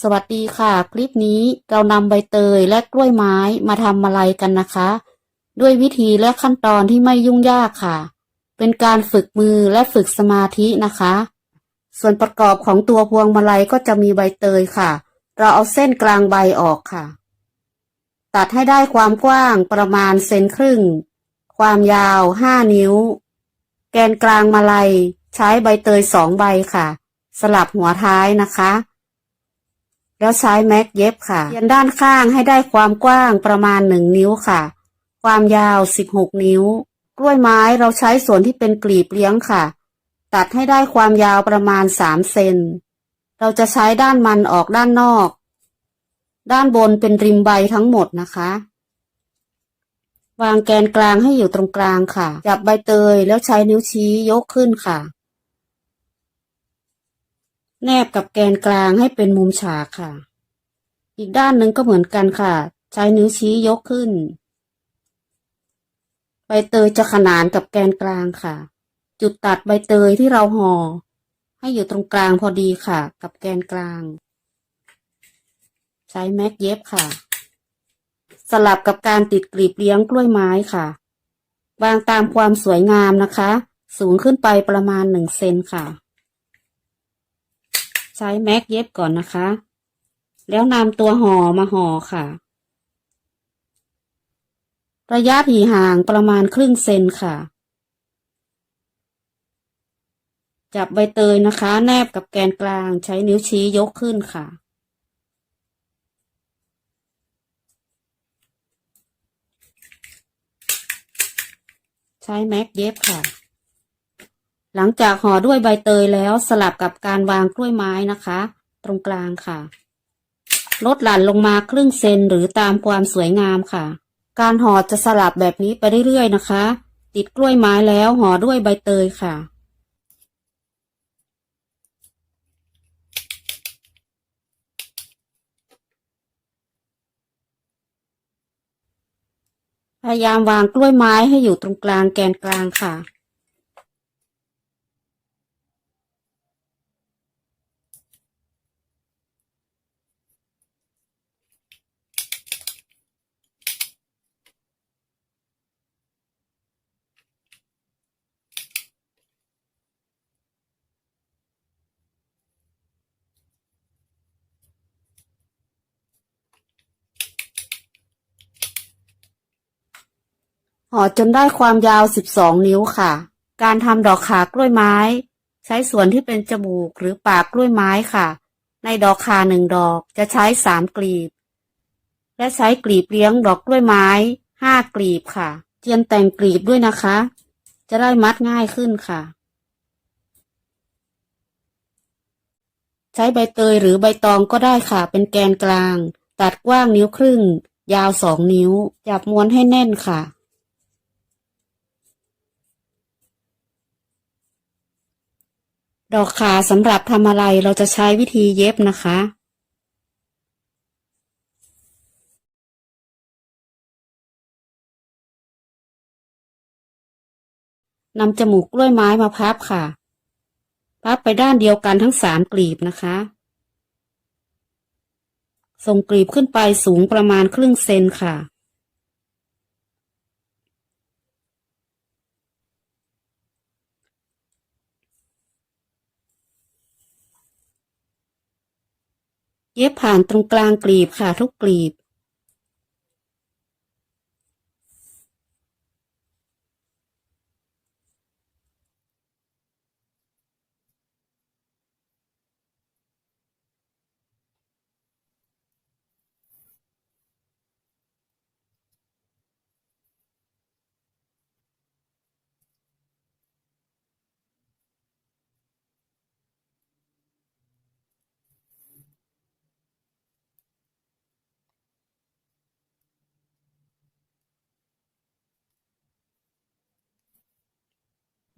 สวัสดีค่ะ คลิปนี้เรานำใบเตยและกล้วยไม้มาทำอะไรกันนะคะ ด้วยวิธีและขั้นตอนที่ไม่ยุ่งยากค่ะ เป็นการฝึกมือและฝึกสมาธินะคะ ส่วนประกอบของตัวพวงมาลัยก็จะมีใบเตยค่ะ เราเอาเส้นกลางใบออกค่ะ ตัดให้ได้ความกว้างประมาณเซนครึ่ง ความยาวห้านิ้ว แกนกลางมาลัย ใช้ใบเตยสองใบค่ะ สลับหัวท้ายนะคะ แล้วใช้แม็กเย็บค่ะเขียนด้านข้างให้ได้ความกว้างประมาณหนึ่งนิ้วค่ะ ความยาวสิบหกนิ้ว กล้วยไม้เราใช้ส่วนที่เป็นกลีบเลี้ยงค่ะ ตัดให้ได้ความยาวประมาณสามเซนเราจะใช้ด้านมันออกด้านนอก ด้านบนเป็นริมใบทั้งหมดนะคะ วางแกนกลางให้อยู่ตรงกลางค่ะ จับใบเตยแล้วใช้นิ้วชี้ยกขึ้นค่ะ แนบกับแกนกลางให้เป็นมุมฉากค่ะ อีกด้านหนึ่งก็เหมือนกันค่ะ ใช้นิ้วชี้ยกขึ้น ใบเตยจะขนานกับแกนกลางค่ะ จุดตัดใบเตยที่เราห่อให้อยู่ตรงกลางพอดีค่ะ กับแกนกลาง ใช้แม็กเย็บค่ะ สลับกับการติดกลีบเลี้ยงกล้วยไม้ค่ะวางตามความสวยงามนะคะ สูงขึ้นไปประมาณหนึ่งเซนค่ะ ใช้แม็กเย็บก่อนนะคะ แล้วนำตัวห่อมาห่อค่ะ ระยะถี่ห่างประมาณครึ่งเซนค่ะ จับใบเตยนะคะ แนบกับแกนกลางใช้นิ้วชี้ยกขึ้นค่ะใช้แม็กเย็บค่ะ หลังจากห่อด้วยใบเตยแล้วสลับกับการวางกล้วยไม้นะคะ ตรงกลางค่ะ ลดหลั่นลงมาครึ่งเซนหรือตามความสวยงามค่ะ การห่อจะสลับแบบนี้ไปเรื่อยๆนะคะ ติดกล้วยไม้แล้วห่อด้วยใบเตยค่ะพยายามวางกล้วยไม้ให้อยู่ตรงกลางแกนกลางค่ะ ห่อจนได้ความยาว 12 นิ้วค่ะ การทำดอกขากล้วยไม้ ใช้ส่วนที่เป็นจมูกหรือปากกล้วยไม้ค่ะ ในดอกขาหนึ่งดอกจะใช้สามกลีบ และใช้กลีบเลี้ยงดอกกล้วยไม้ห้ากลีบค่ะ เจียนแต่งกลีบด้วยนะคะ จะได้มัดง่ายขึ้นค่ะ ใช้ใบเตยหรือใบตองก็ได้ค่ะ เป็นแกนกลาง ตัดกว้างนิ้วครึ่ง ยาวสองนิ้ว จับม้วนให้แน่นค่ะ ดอกขาสำหรับทำอะไรเราจะใช้วิธีเย็บนะคะ นำจมูกกล้วยไม้มาพับค่ะ พับไปด้านเดียวกันทั้งสามกลีบนะคะ ส่งกลีบขึ้นไปสูงประมาณครึ่งเซนค่ะ เย็บผ่านตรงกลางกลีบค่ะทุกกลีบ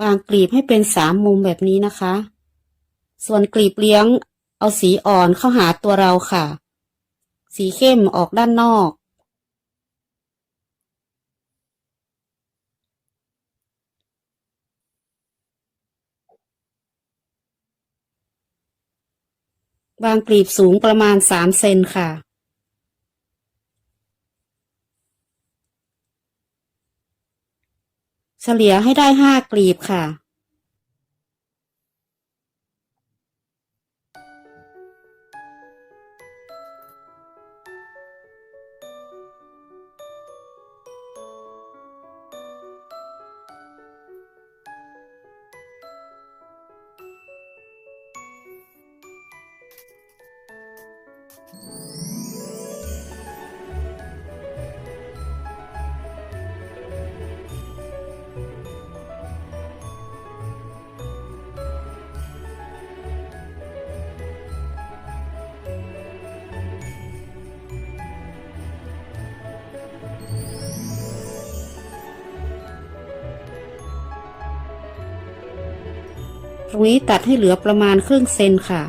วางกลีบให้เป็นสามมุมแบบนี้นะคะ ส่วนกลีบเลี้ยงเอาสีอ่อนเข้าหาตัวเราค่ะ สีเข้มออกด้านนอกวางกลีบสูงประมาณสามเซนค่ะ เฉลี่ยให้ได้ห้ากลีบค่ะ ตรงนี้ตัดให้เหลือประมาณครึ่งเซนค่ะ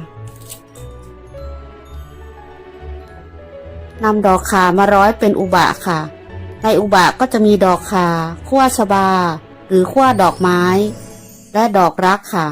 นำดอกขามาร้อยเป็นอุบะค่ะ ในอุบะก็จะมีดอกขาขั้วชบา หรือขั้วดอกไม้ และดอกรักค่ะ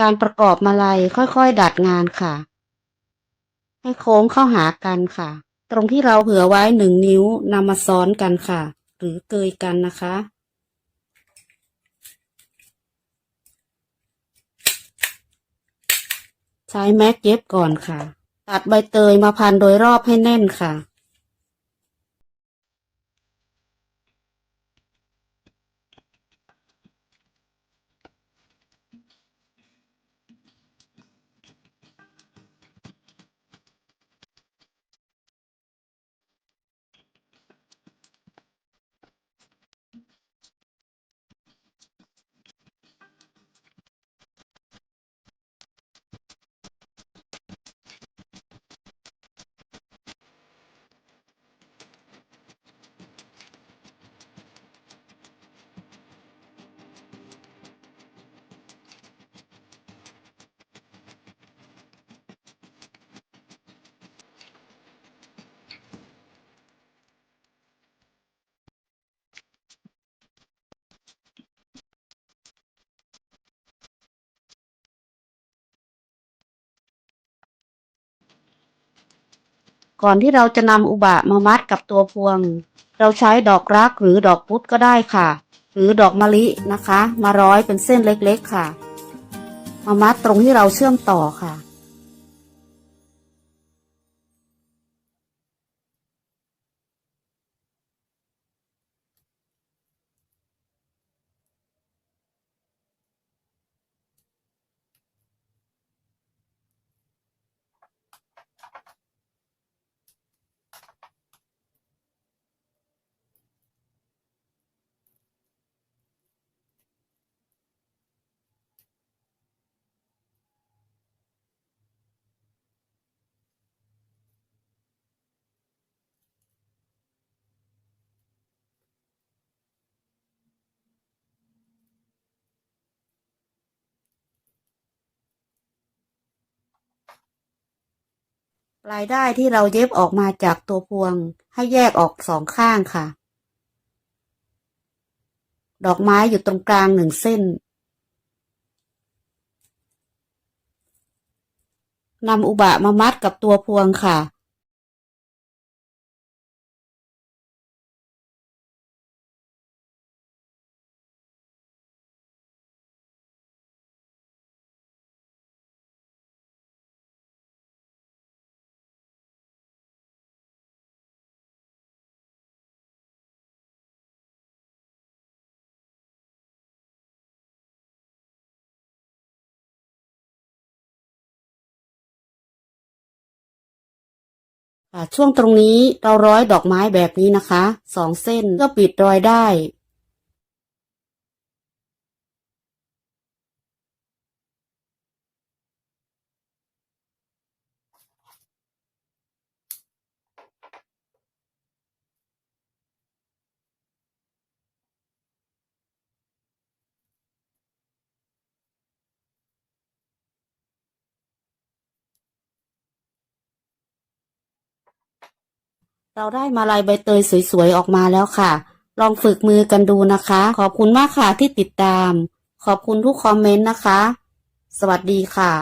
การประกอบมาลัยค่อยๆ ดัดงานค่ะ ให้โค้งเข้าหากันค่ะ ตรงที่เราเผื่อไว้หนึ่งนิ้วนำมาซ้อนกันค่ะ หรือเกยกันนะคะใช้แม็กเย็บก่อนค่ะ ตัดใบเตยมาพันโดยรอบให้แน่นค่ะ ก่อนที่เราจะนำอุบะมามัดกับตัวพวง เราใช้ดอกรักหรือดอกพุธก็ได้ค่ะ หรือดอกมะลินะคะ มาร้อยเป็นเส้นเล็กๆค่ะ มามัดตรงที่เราเชื่อมต่อค่ะ ปลายได้ที่เราเย็บออกมาจากตัวพวงให้แยกออกสองข้างค่ะ ดอกไม้อยู่ตรงกลางหนึ่งเส้นนำอุบะมามัดกับตัวพวงค่ะ ช่วงตรงนี้เราร้อยดอกไม้แบบนี้นะคะสองเส้นเพื่อปิดรอยได้ เราได้มาลายใบเตยสวยๆออกมาแล้วค่ะ ลองฝึกมือกันดูนะคะ ขอบคุณมากค่ะที่ติดตาม ขอบคุณทุกคอมเมนต์นะคะ สวัสดีค่ะ